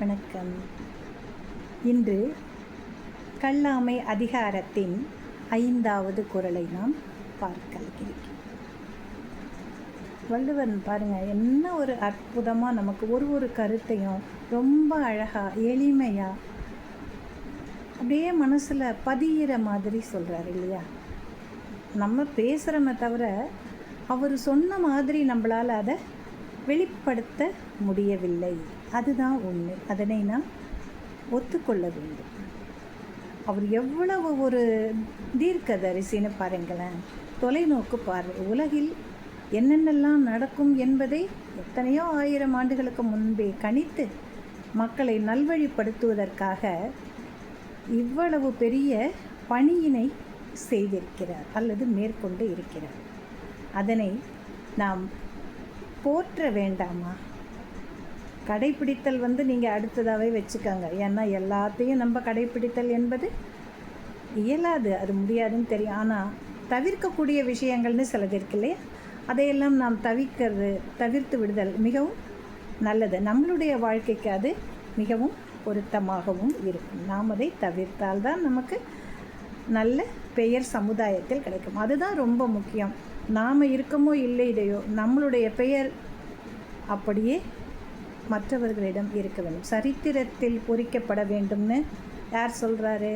வணக்கம். இன்று கல்லாமை அதிகாரத்தின் ஐந்தாவது குரலை நாம் பார்க்க இருக்கிறோம் வள்ளுவன் பாருங்கள் என்ன ஒரு அற்புதமாக நமக்கு ஒரு ஒரு கருத்தையும் ரொம்ப அழகாக எளிமையாக அப்படியே மனசில் பதியிற மாதிரி சொல்கிறார் இல்லையா? நம்ம பேசுகிறோமே தவிர அவர் சொன்ன மாதிரி நம்மளால் அதை வெளிப்படுத்த முடியவில்லை. அதுதான் உண்மை. அதனை நாம் ஒத்துக்கொள்ள வேண்டும். அவர் எவ்வளவு ஒரு தீர்க்க தரிசின்னு பாருங்களேன். தொலைநோக்கு பார்வை. உலகில் என்னென்னலாம் நடக்கும் என்பதை எத்தனையோ ஆயிரம் ஆண்டுகளுக்கு முன்பே கணித்து மக்களை நல்வழிப்படுத்துவதற்காக இவ்வளவு பெரிய பணியினை செய்திருக்கிறார் அல்லது மேற்கொண்டு இருக்கிறார். அதனை நாம் போற்ற வேண்டாமா? கடைப்பிடித்தல் வந்து நீங்கள் அடுத்ததாகவே வச்சுக்கோங்க. ஏன்னா எல்லாத்தையும் நம்ம கடைப்பிடித்தல் என்பது இயலாது அது முடியாதுன்னு தெரியும். ஆனால் தவிர்க்கக்கூடிய விஷயங்கள்னு சிலது இருக்கு இல்லையா? அதையெல்லாம் நாம் தவிர்க்கிறது தவிர்த்து விடுதல் மிகவும் நல்லது. நம்மளுடைய வாழ்க்கைக்கு அது மிகவும் பொருத்தமாகவும் இருக்கும். நாம் அதை தவிர்த்தால்தான் நமக்கு நல்ல பெயர் சமுதாயத்தில் கிடைக்கும். அதுதான் ரொம்ப முக்கியம். நாம் இருக்கமோ இல்லையோ நம்மளுடைய பெயர் அப்படியே மற்றவர்களிடம் இருக்க வேண்டும். சரித்திரத்தில் பொறிக்கப்பட வேண்டும்னு யார் சொல்கிறாரு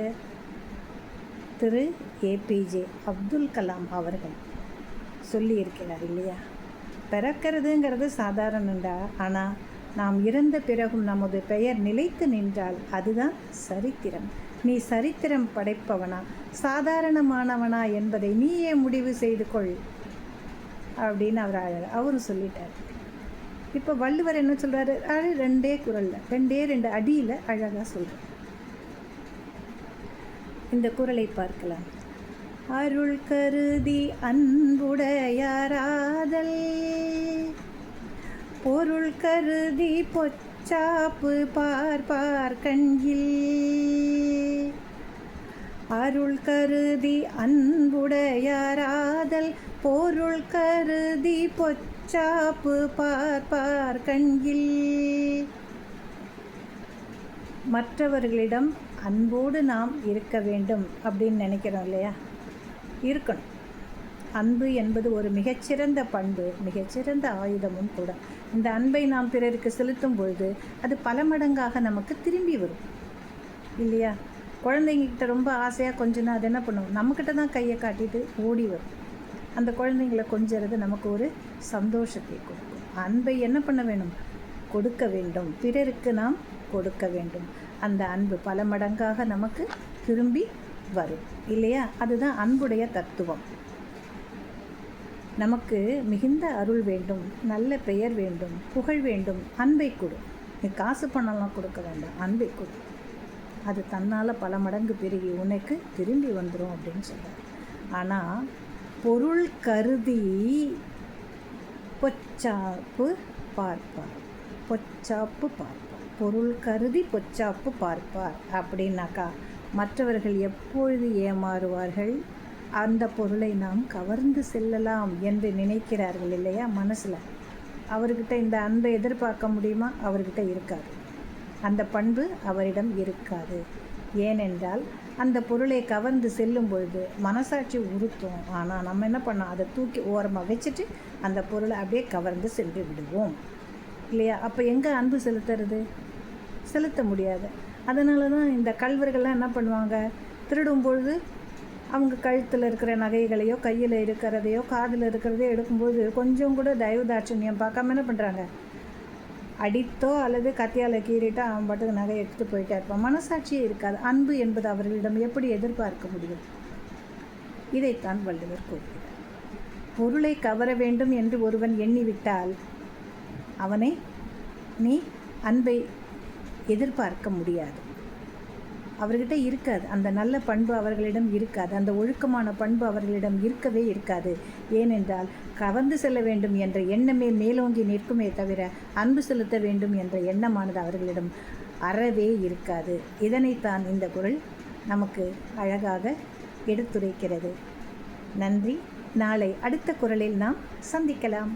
திரு. ஏபிஜே அப்துல் கலாம் அவர்கள் சொல்லியிருக்கிறார் இல்லையா? பிறக்கிறதுங்கிறது சாதாரணண்டா ஆனால் நாம் இறந்த பிறகும் நமது பெயர் நிலைத்து நின்றால் அதுதான் சரித்திரம். நீ சரித்திரம் படைப்பவனா? சாதாரணமானவனா என்பதை நீயே முடிவு செய்து கொள். அப்படின்னு அவர் அவரும் சொல்லிட்டார். இப்போ வள்ளுவர் என்ன சொல்கிறாரு அது ரெண்டே குரலில் ரெண்டே ரெண்டு அடியில் அழகாக சொல்கிறார் இந்த குரலை பார்க்கலாம். அருள் கருதி அன்புடையாராதல் பொருள் கருதி பொச்சாப்பு பார்ப்பார் கண்கில் அருள் கருதி அன்புடையாராதல் பொருள் கருதி பொச்சாப்பு பார்ப்பார் கண்கில் மற்றவர்களிடம் அன்போடு நாம் இருக்க வேண்டும் அப்படின்னு நினைக்கிறோம் இல்லையா? இருக்கணும். அன்பு என்பது ஒரு மிகச்சிறந்த பண்பு மிகச்சிறந்த ஆயுதமும் கூட. இந்த அன்பை நாம் பிறருக்கு செலுத்தும் பொழுது அது பல மடங்காக நமக்கு திரும்பி வரும். இல்லையா? குழந்தைங்கக்கிட்ட ரொம்ப ஆசையாக கொஞ்சம்னா அது என்ன பண்ணுவோம் நம்மக்கிட்ட தான் கையை காட்டிட்டு ஓடி வரும். அந்த குழந்தைங்களை கொஞ்சிறது நமக்கு ஒரு சந்தோஷத்தை கொடுக்கும். அன்பை என்ன பண்ண வேணும் கொடுக்க வேண்டும். பிறருக்கு நாம் கொடுக்க வேண்டும். அந்த அன்பு பல மடங்காக நமக்கு திரும்பி வரும். இல்லையா? அதுதான் அன்புடைய தத்துவம். நமக்கு மிகுந்த அருள் வேண்டும் நல்ல பெயர் வேண்டும் புகழ் வேண்டும். அன்பை கொடு. நீ காசு பணம்லாம் கொடுக்க வேண்டாம். அன்பை கொடு. அது தன்னால் பல மடங்கு பெருகி உனக்கு திரும்பி வந்துடும் அப்படின்னு சொல்கிறார் ஆனால் பொருள் கருதி பொச்சாப்பு பார்ப்பார். பொச்சாப்பு பார்ப்பார். பொருள் கருதி பொச்சாப்பு பார்ப்பார் அப்படின்னாக்கா மற்றவர்கள் எப்பொழுது ஏமாறுவார்கள்? அந்த பொருளை நாம் கவர்ந்து செல்லலாம் என்று நினைக்கிறார்கள் இல்லையா மனசில்? அவர்கிட்ட இந்த அன்பை எதிர்பார்க்க முடியுமா? அவர்கிட்ட இருக்காது. அந்த பண்பு அவரிடம் இருக்காது. ஏனென்றால் அந்த பொருளை கவர்ந்து செல்லும் பொழுது மனசாட்சி உறுத்தும். ஆனால் நம்ம என்ன பண்ணோம் அதை தூக்கி ஓரமாக வச்சுட்டு அந்த பொருளை அப்படியே கவர்ந்து சென்று விடுவோம். இல்லையா? அப்போ எங்கே அன்பு செலுத்துறது? செலுத்த முடியாது. அதனால தான் இந்த கல்வர்கள்லாம் என்ன பண்ணுவாங்க? திருடும் பொழுது அவங்க கழுத்தில் இருக்கிற நகைகளையோ கையில் இருக்கிறதையோ காதில் இருக்கிறதையோ எடுக்கும்போது கொஞ்சம் கூட தயவு தாட்சண்யம் பார்க்காம என்ன பண்ணுறாங்க அடித்தோ அல்லது கத்தியால் கீறிட்டோ அவன் பாட்டுக்கு நகை எடுத்துகிட்டு போயிட்டே இருப்பான். மனசாட்சியே இருக்காது. அன்பு என்பது அவர்களிடம் எப்படி எதிர்பார்க்க முடியும்? இதைத்தான் வள்ளுவர் கூறுகிறார். பொருளை கவர வேண்டும் என்று ஒருவன் எண்ணிவிட்டால் அவனை நீ அன்பை எதிர்பார்க்க முடியாது. அவர்கிட்ட இருக்காது. அந்த நல்ல பண்பு அவர்களிடம் இருக்காது. அந்த ஒழுக்கமான பண்பு அவர்களிடம் இருக்கவே இருக்காது. ஏனென்றால் கவர்ந்து செல்ல வேண்டும் என்ற எண்ணமே மேலோங்கி நிற்குமே தவிர அன்பு செலுத்த வேண்டும் என்ற எண்ணமானது அவர்களிடம் அறவே இருக்காது. இதனைத்தான் இந்த குரல் நமக்கு அழகாக எடுத்துரைக்கிறது. நன்றி. நாளை அடுத்த குரலில் நாம் சந்திக்கலாம்.